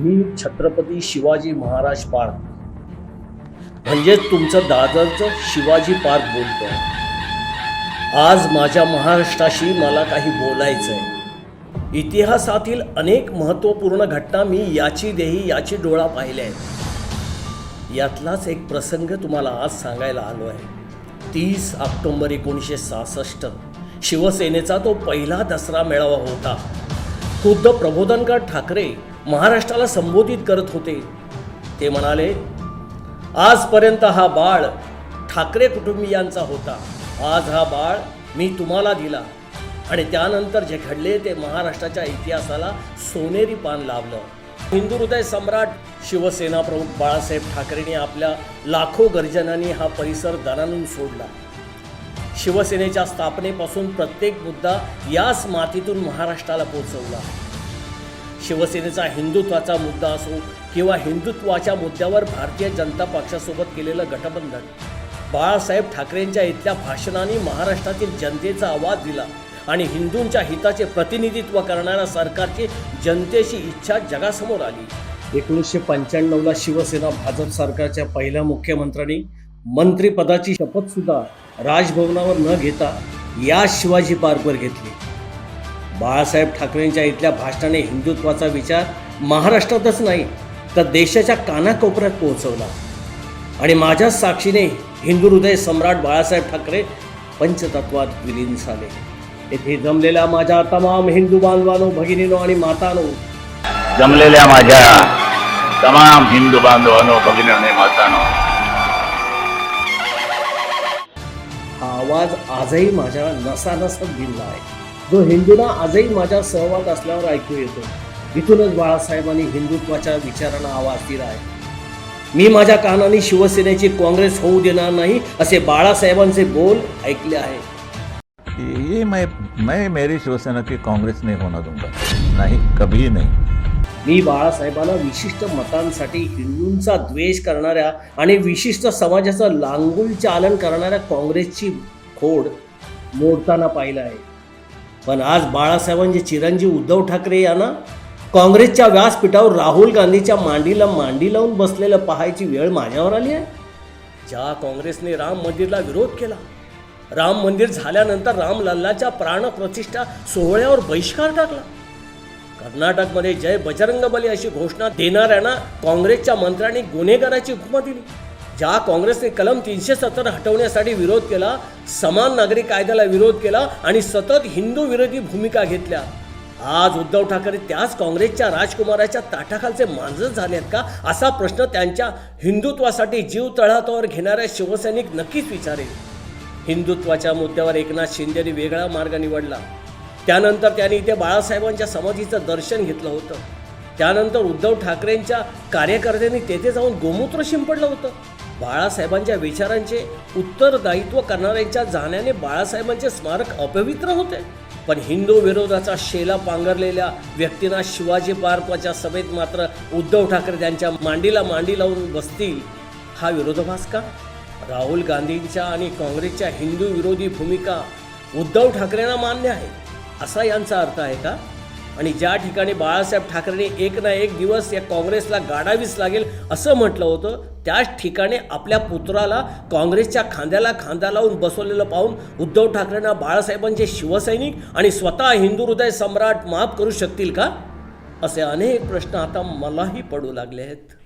मी Chhatrapati Shivaji Maharaj park. म्हणजेच तुमचं दादरचं Shivaji park बोलतो आज माझ्या महाराष्ट्राशी मला काही बोलायचं आहे इतिहासातील अनेक महत्त्वपूर्ण घटना मी याची देही याची डोळा पाहिल्या आहेत. यातलाच एक प्रसंग तुम्हाला आज सांगायला आलो आहे. तीस ऑक्टोंबर एकोणीसशे सहासष्ट शिवसेनेचा तो पहिला दसरा मेळावा होता. खुद्द प्रबोधनकर ठाकरे महाराष्ट्राला संबोधित करत होते. ते म्हणाले आजपर्यंत हा बाळ ठाकरे कुटुंबियांचा होता. आज हा बाळ मी तुम्हाला दिला. आणि त्यानंतर जे घडले ते महाराष्ट्राच्या इतिहासाला सोनेरी पान लाभलं. हिंदू हृदय सम्राट शिवसेना प्रमुख बाळासाहेब ठाकरेंनी आपल्या लाखो गर्जनांनी हा परिसर दणानून सोडला. शिवसेनेच्या स्थापनेपासून प्रत्येक मुद्दा याच मातीतून महाराष्ट्राला पोचवला. शिवसेनेचा हिंदुत्वाचा मुद्दा असो किंवा हिंदुत्वाच्या मुद्द्यावर भारतीय जनता पक्षासोबत केलेलं गठबंधन. बाळासाहेब ठाकरेंच्या इथल्या भाषणाने महाराष्ट्रातील जनतेचा आवाज दिला आणि हिंदूंच्या हिताचे प्रतिनिधित्व करणाऱ्या सरकारची जनतेची इच्छा जगासमोर आली. एकोणीसशे पंच्याण्णवला शिवसेना भाजप सरकारच्या पहिल्या मुख्यमंत्र्यांनी मंत्रिपदाची शपथसुद्धा राजभवनावर न घेता या शिवाजी पार्कवर घेतली. बाळासाहेब ठाकरेंच्या इथल्या भाषणाने हिंदुत्वाचा विचार महाराष्ट्रातच नाही तर देशाच्या कानाकोपऱ्यात पोहोचवला. आणि माझ्याच साक्षीने हिंदू हृदय सम्राट बाळासाहेब ठाकरे पंचतत्वात विलीन झाले. येथे जमलेल्या माझ्या तमाम हिंदू बांधवानो भगिनीनो आणि मातानो जमलेल्या माझ्या तमाम हिंदू बांधवांनो भगिनी आणि मातानो हा आवाज आजही माझ्या नसानसात भिनला आहे. जो हिंदूंना आजही माझ्या सहवाद असल्यावर ऐकू येतो. इथूनच बाळासाहेबांनी हिंदुत्वाच्या विचारांना आवाज दिला आहे. मी माझ्या कानाने शिवसेनेची काँग्रेस होऊ देणार नाही असे बाळासाहेबांचे बोल ऐकले आहे. ये मैं मैं मेरी शिवसेना की कांग्रेस नहीं होना दूंगा. नहीं कभी नहीं. मी बाळासाहेबांना विशिष्ट मतांसाठी हिंदूंचा द्वेष करणाऱ्या आणि विशिष्ट समाजाचं लांगुल चालन करणाऱ्या काँग्रेसची खोड मोडताना पाहिलं आहे. पण आज बाळासाहेबांचे चिरंजीव उद्धव ठाकरे यांना काँग्रेसच्या व्यासपीठावर राहुल गांधीच्या मांडीला मांडी लावून बसलेलं पाहायची वेळ माझ्यावर आली आहे. ज्या काँग्रेसने राम मंदिरला विरोध केला राम मंदिर झाल्यानंतर रामलल्लाच्या प्राणप्रतिष्ठा सोहळ्यावर बहिष्कार टाकला. कर्नाटकमध्ये जय बजरंग बली अशी घोषणा देणाऱ्यांना काँग्रेसच्या मंत्र्यांनी गुन्हेगाराची उपमा दिली. ज्या काँग्रेसने कलम तीनशे सत्तर हटवण्यासाठी विरोध केला समान नागरिक कायद्याला विरोध केला आणि सतत हिंदू विरोधी भूमिका घेतल्या. आज उद्धव ठाकरे त्याच काँग्रेसच्या राजकुमाराच्या ताटाखालचे मांजर झालेत का असा प्रश्न त्यांच्या हिंदुत्वासाठी जीव तळहातावर घेणाऱ्या शिवसैनिक नक्कीच विचारेल. हिंदुत्वाच्या मुद्द्यावर एकनाथ शिंदेने वेगळा मार्ग निवडला. त्यानंतर त्यांनी इथे बाळासाहेबांच्या समाधीचं दर्शन घेतलं होतं. त्यानंतर उद्धव ठाकरेंच्या कार्यकर्त्यांनी तेथे जाऊन गोमूत्र शिंपडलं होतं. बाळासाहेबांच्या विचारांचे उत्तरदायित्व करणाऱ्यांच्या जाण्याने बाळासाहेबांचे स्मारक अपवित्र होते. पण हिंदू विरोधाचा शेला पांघरलेल्या व्यक्तींना शिवाजी पार्कच्या सभेत मात्र उद्धव ठाकरे त्यांच्या मांडीला मांडी लावून बसतील हा विरोधाभास का? राहुल गांधींच्या आणि काँग्रेसच्या हिंदू विरोधी भूमिका उद्धव ठाकरेंना मान्य आहे असा यांचा अर्थ आहे का? आणि ज्या ठिकाणी बाळासाहेब ठाकरेंनी एक ना एक दिवस या काँग्रेसला गाडावीच लागेल असं म्हटलं होतं त्याच ठिकाणी आपल्या पुत्राला काँग्रेसच्या खांद्याला खांदा लावून बसवलेलं पाहून उद्धव ठाकरेंना बाळासाहेबांचे शिवसैनिक आणि स्वतः हिंदू हृदय सम्राट माफ करू शकतील का? असे अनेक प्रश्न आता मलाही पडू लागले आहेत.